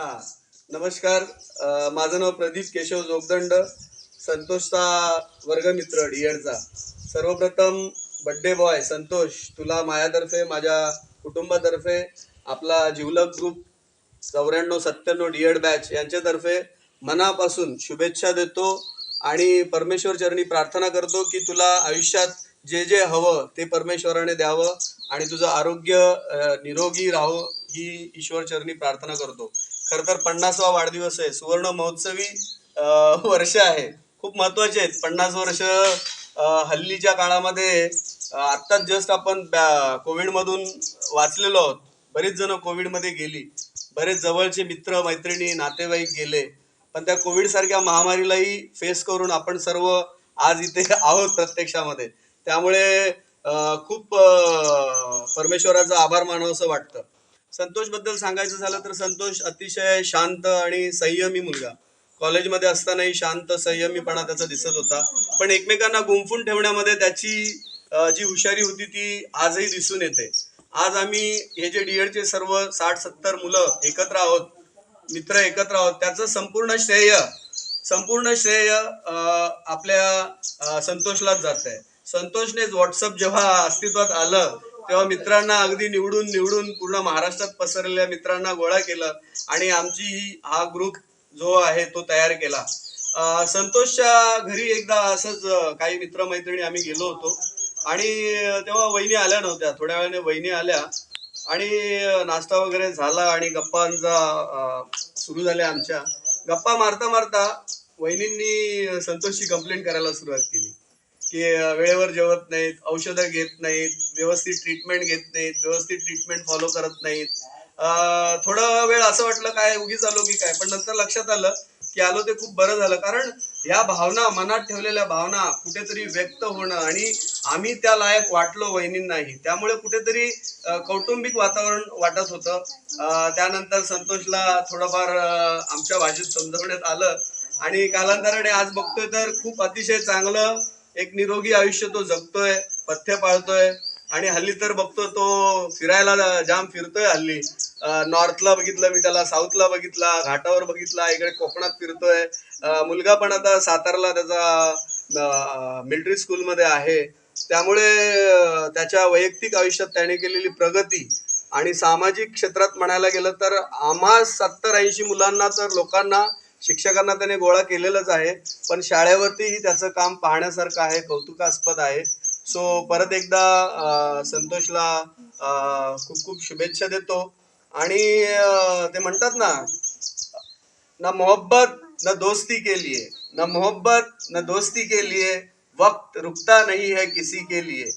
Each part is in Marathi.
हा. नमस्कार. अ, माझं नाव प्रदीप केशव जोगदंड संतोषचा वर्गमित्र डीएडचा सर्वप्रथम बड्डे बॉय संतोष तुला माझ्यातर्फे माझ्या कुटुंबातर्फे आपला जिवलग ग्रुप चौऱ्याण्णव सत्त्याण्णव डीएड बॅच यांच्यातर्फे मनापासून शुभेच्छा देतो आणि परमेश्वर चरणी प्रार्थना करतो की तुला आयुष्यात जे जे हवं ते परमेश्वराने द्यावं आणि तुझं आरोग्य अ, निरोगी राहो ही ईश्वर चरणी प्रार्थना करतो. खरं तर पन्नासवा वाढदिवस आहे. सुवर्ण महोत्सवी वर्ष आहे. खूप महत्त्वाचे आहेत. पन्नास वर्ष हल्लीच्या काळामध्ये आत्ताच जस्ट आपण बॅ- कोविडमधून वाचलेलो आहोत. बरेच जण कोविडमध्ये गेली. बरेच जवळचे मित्र मैत्रिणी नातेवाईक गेले. पण त्या कोविडसारख्या महामारीलाही फेस करून आपण सर्व आज इथे आहोत प्रत्यक्षामध्ये. त्यामुळे खूप परमेश्वराचा आभार मानावं असं वाटतं. संतोषबद्दल सांगायचं झालं तर संतोष अतिशय शांत आणि संयमी मुलगा. कॉलेजमध्ये असतानाही शांत संयमीपणा त्याचा दिसत होता. पण एकमेकांना गुंफून ठेवण्यामध्ये त्याची जी हुशारी होती ती आजही दिसून येते. आज आम्ही हे जे डीएडचे सर्व साठ सत्तर मुलं एकत्र आहोत मित्र एकत्र आहोत त्याचं संपूर्ण श्रेय संपूर्ण श्रेय आपल्या संतोषलाच जात आहे संतोषनेच व्हॉट्सअप जेव्हा अस्तित्वात आलं तेव्हा मित्रांना अगदी निवडून निवडून पूर्ण महाराष्ट्रात पसरलेल्या मित्रांना गोळा केलं आणि आमची ही हा ग्रुप जो आहे तो तयार केला. संतोषच्या घरी एकदा असंच काही मित्रमैत्रिणी आम्ही गेलो होतो. आणि तेव्हा वहिनी आल्या नव्हत्या. थोड्या वेळाने वहिनी आल्या आणि नाश्ता वगैरे झाला आणि गप्पांचा सुरू झाल्या आमच्या. गप्पा मारता मारता वहिनींनी संतोषची कंप्लेंट करायला सुरुवात केली. की वेळेवर जेवत नाहीत औषधं घेत नाहीत व्यवस्थित ट्रीटमेंट घेत नाहीत व्यवस्थित ट्रीटमेंट फॉलो करत नाहीत. थोडा वेळ असं वाटलं काय उगीच आलो की काय? पण नंतर लक्षात आलं की आलो ते खूप बरं झालं. कारण या भावना मनात ठेवलेल्या भावना कुठेतरी व्यक्त होणं आणि आम्ही त्या लायक वाटलो वहिनींनाही. त्यामुळे कुठेतरी कौटुंबिक वातावरण वाटत होतं. त्यानंतर संतोषला थोडंफार आमच्या भाषेत समजवण्यात आलं. आणि कालांतराने आज बघतोय तर खूप अतिशय चांगलं एक निरोगी आयुष्य तो जगतोय पथ्य पाळतोय. आणि हल्ली तर बघतो तो फिरायला जाम फिरतोय हल्ली. नॉर्थला बघितलं मी त्याला साऊथला बघितला घाटावर बघितला इकडे कोकणात फिरतोय. मुलगा पण आता सातारला त्याचा मिलिटरी स्कूलमध्ये आहे. त्यामुळे त्याच्या वैयक्तिक आयुष्यात त्याने केलेली प्रगती आणि सामाजिक क्षेत्रात म्हणायला गेलं तर आम्हा सत्तर ऐंशी मुलांना तर लोकांना शिक्षकांना त्याने गोळा केलेलंच आहे पण शाळेवरतीही त्याचं काम पाहण्यासारखं आहे कौतुकास्पद आहे. सो परत एकदा संतोषला खूप खूप शुभेच्छा देतो. आणि ते म्हणतात ना ना मोहब्बत न दोस्ती के लिए. ना मोहब्बत न दोस्ती के लिए वक्त रुकता नहीं है किसी के लिए।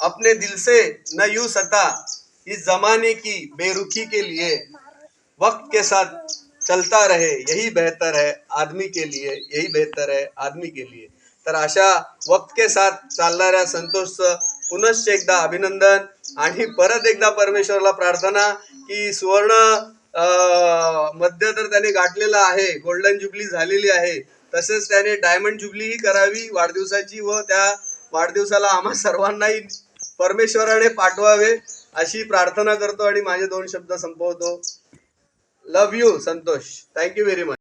अपने दिल से न यूं सता इस जमाने की बेरुखी के लिए। वक्त के साथ चलता रहे यही बेहतर है आदमी के लिए यही बेहतर है आदमी के लिए। तर अशा वक्त के साथ चालणाऱ्या संतोषचं पुनश्च एकदा अभिनंदन आणि परत एकदा परमेश्वरला प्रार्थना की सुवर्ण मध्य तर त्याने गाठलेलं आहे गोल्डन जुबली झालेली आहे. तसेच त्याने डायमंड जुबलीही करावी वाढदिवसाची व त्या वाढदिवसाला आम्हा सर्वांनाही परमेश्वराने पाठवावे अशी प्रार्थना करतो आणि माझे दोन शब्द संपवतो. Love you Santosh thank you very much